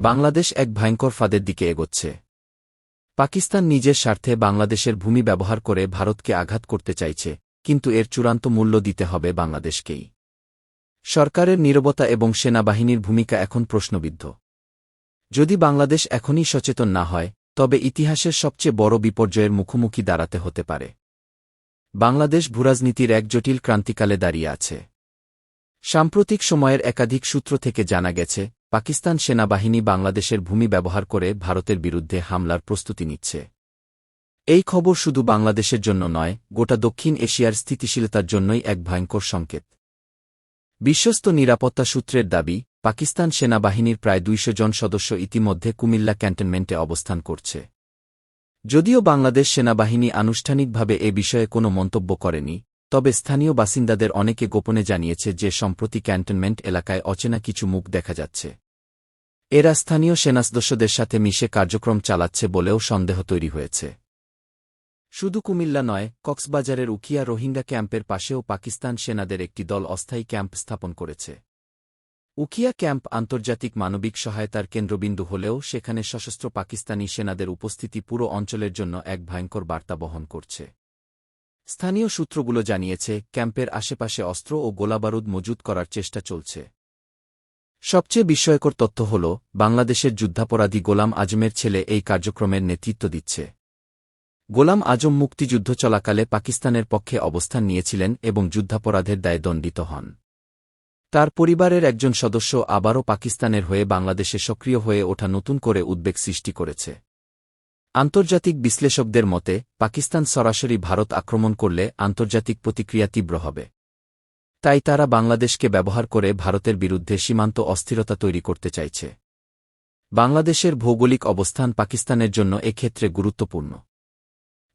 বাংলাদেশ এক ভয়ঙ্কর ফাঁদের দিকে এগোচ্ছে। পাকিস্তান নিজের স্বার্থে বাংলাদেশের ভূমি ব্যবহার করে ভারতকে আঘাত করতে চাইছে, কিন্তু এর চূড়ান্ত মূল্য দিতে হবে বাংলাদেশকেই। সরকারের নীরবতা এবং সেনাবাহিনীর ভূমিকা এখন প্রশ্নবিদ্ধ। যদি বাংলাদেশ এখনই সচেতন না হয়, তবে ইতিহাসের সবচেয়ে বড় বিপর্যয়ের মুখোমুখি দাঁড়াতে হতে পারে। বাংলাদেশ ভূরাজনীতির এক জটিল ক্রান্তিকালে দাঁড়িয়ে আছে। সাম্প্রতিক সময়ের একাধিক সূত্র থেকে জানা গেছে পাকিস্তান সেনাবাহিনী বাংলাদেশের ভূমি ব্যবহার করে ভারতের বিরুদ্ধে হামলার প্রস্তুতি নিচ্ছে। এই খবর শুধু বাংলাদেশের জন্য নয়, গোটা দক্ষিণ এশিয়ার স্থিতিশীলতার জন্যই এক ভয়ঙ্কর সংকেত। বিশ্বস্ত নিরাপত্তা সূত্রের দাবি, পাকিস্তান সেনাবাহিনীর প্রায় দুইশো জন সদস্য ইতিমধ্যে কুমিল্লা ক্যান্টনমেন্টে অবস্থান করছে। যদিও বাংলাদেশ সেনাবাহিনী আনুষ্ঠানিকভাবে এ বিষয়ে কোনো মন্তব্য করেনি তবে স্থানীয় বাসিন্দাদের অনেকে গোপনে জানিয়েছে যে সম্প্রতি ক্যান্টনমেন্ট এলাকায় অচেনা কিছু মুখ দেখা যাচ্ছে। এরা স্থানীয় সেনাসদস্যদের সাথে মিশে কার্যক্রম চালাচ্ছে বলেও সন্দেহ তৈরি হয়েছে। শুধু কুমিল্লা নয়, কক্সবাজারের উকিয়া রোহিঙ্গা ক্যাম্পের পাশেও পাকিস্তান সেনাদের একটি দল অস্থায়ী ক্যাম্প স্থাপন করেছে। উকিয়া ক্যাম্প আন্তর্জাতিক মানবিক সহায়তার কেন্দ্রবিন্দু হলেও সেখানে সশস্ত্র পাকিস্তানি সেনাদের উপস্থিতি পুরো অঞ্চলের জন্য এক ভয়ঙ্কর বার্তা বহন করছে। স্থানীয় সূত্রগুলো জানিয়েছে, ক্যাম্পের আশেপাশে অস্ত্র ও গোলাবারুদ মজুত করার চেষ্টা চলছে। সবচেয়ে বিস্ময়কর তথ্য হল, বাংলাদেশের যুদ্ধাপরাধী গোলাম আজমের ছেলে এই কার্যক্রমের নেতৃত্ব দিচ্ছে। গোলাম আজম মুক্তিযুদ্ধ চলাকালে পাকিস্তানের পক্ষে অবস্থান নিয়েছিলেন এবং যুদ্ধাপরাধের দায়ে দণ্ডিত হন। তার পরিবারের একজন সদস্য আবারও পাকিস্তানের হয়ে বাংলাদেশে সক্রিয় হয়ে ওঠা নতুন করে উদ্বেগ সৃষ্টি করেছে। আন্তর্জাতিক বিশ্লেষকদের মতে, পাকিস্তান সরাসরি ভারত আক্রমণ করলে আন্তর্জাতিক প্রতিক্রিয়া তীব্র হবে। তাই তারা বাংলাদেশকে ব্যবহার করে ভারতের বিরুদ্ধে সীমান্ত অস্থিরতা তৈরি করতে চাইছে। বাংলাদেশের ভৌগোলিক অবস্থান পাকিস্তানের জন্য এক্ষেত্রে গুরুত্বপূর্ণ।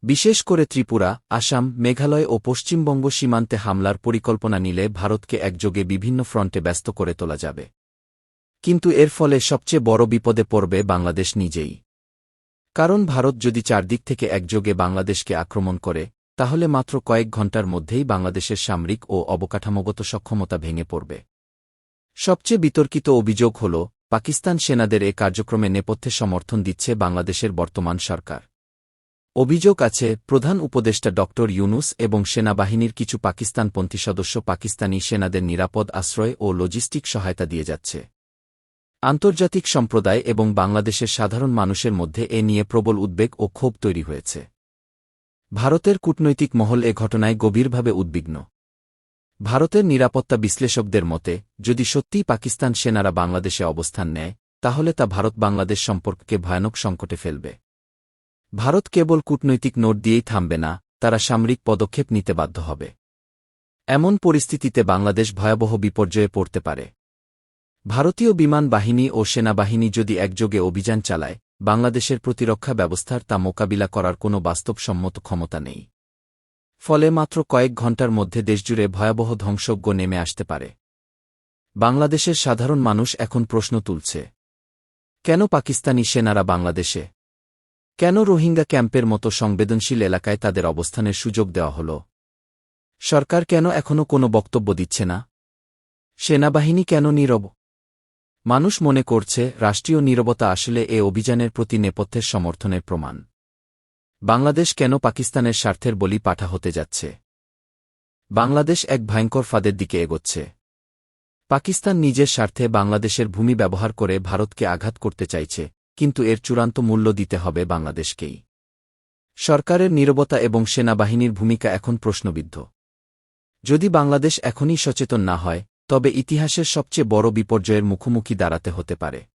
বিশেষ করে ত্রিপুরা, আসাম, মেঘালয় ও পশ্চিমবঙ্গ সীমান্তে হামলার পরিকল্পনা নিলে ভারতকে একযোগে বিভিন্ন ফ্রন্টে ব্যস্ত করে তোলা যাবে। কিন্তু এর ফলে সবচেয়ে বড় বিপদে পড়বে বাংলাদেশ নিজেই। কারণ ভারত যদি চারদিক থেকে একযোগে বাংলাদেশকে আক্রমণ করে, তাহলে মাত্র কয়েক ঘণ্টার মধ্যেই বাংলাদেশের সামরিক ও অবকাঠামোগত সক্ষমতা ভেঙে পড়বে। সবচেয়ে বিতর্কিত অভিযোগ হল, পাকিস্তান সেনাদের এ কার্যক্রমে নেপথ্যে সমর্থন দিচ্ছে বাংলাদেশের বর্তমান সরকার। অভিযোগ আছে, প্রধান উপদেষ্টা ড. ইউনুস এবং সেনাবাহিনীর কিছু পাকিস্তানপন্থী সদস্য পাকিস্তানি সেনাদের নিরাপদ আশ্রয় ও লজিস্টিক সহায়তা দিয়ে যাচ্ছে। আন্তর্জাতিক সম্প্রদায় এবং বাংলাদেশের সাধারণ মানুষের মধ্যে এ নিয়ে প্রবল উদ্বেগ ও ক্ষোভ তৈরি হয়েছে। ভারতের কূটনৈতিক মহল এ ঘটনায় গভীরভাবে উদ্বিগ্ন। ভারতের নিরাপত্তা বিশ্লেষকদের মতে, যদি সত্যিই পাকিস্তান সেনারা বাংলাদেশে অবস্থান নেয়, তাহলে তা ভারত বাংলাদেশ সম্পর্ককে ভয়ানক সংকটে ফেলবে। ভারত কেবল কূটনৈতিক নোট দিয়েই থামবে না, তারা সামরিক পদক্ষেপ নিতে বাধ্য হবে। এমন পরিস্থিতিতে বাংলাদেশ ভয়াবহ বিপর্যয়ে পড়তে পারে। ভারতীয় বিমান বাহিনী ও সেনাবাহিনী যদি একযোগে অভিযান চালায়, বাংলাদেশের প্রতিরক্ষা ব্যবস্থার তা মোকাবিলা করার কোনো বাস্তবসম্মত ক্ষমতা নেই। ফলে মাত্র কয়েক ঘণ্টার মধ্যে দেশজুড়ে ভয়াবহ ধ্বংসজ্ঞ নেমে আসতে পারে। বাংলাদেশের সাধারণ মানুষ এখন প্রশ্ন তুলছে, কেন পাকিস্তানি সেনারা বাংলাদেশে? কেন রোহিঙ্গা ক্যাম্পের মতো সংবেদনশীল এলাকায় তাদের অবস্থানের সুযোগ দেওয়া হল? সরকার কেন এখনও কোনো বক্তব্য দিচ্ছে না? সেনাবাহিনী কেন নীরব? মানুষ মনে করছে, রাষ্ট্রীয় নীরবতা আসলে এ অভিযানের প্রতি নেপথ্যের সমর্থনের প্রমাণ। বাংলাদেশ কেন পাকিস্তানের স্বার্থের বলি পাঠা হতে যাচ্ছে? বাংলাদেশ এক ভয়ঙ্কর ফাঁদের দিকে এগোচ্ছে। পাকিস্তান নিজের স্বার্থে বাংলাদেশের ভূমি ব্যবহার করে ভারতকে আঘাত করতে চাইছে, কিন্তু এর চূড়ান্ত মূল্য দিতে হবে বাংলাদেশকেই। সরকারের নীরবতা এবং সেনাবাহিনীর ভূমিকা এখন প্রশ্নবিদ্ধ। যদি বাংলাদেশ এখনই সচেতন না হয় তবে ইতিহাসের সবচেয়ে বড় বিপর্যয়ের মুখোমুখি দাঁড়াতে হতে পারে।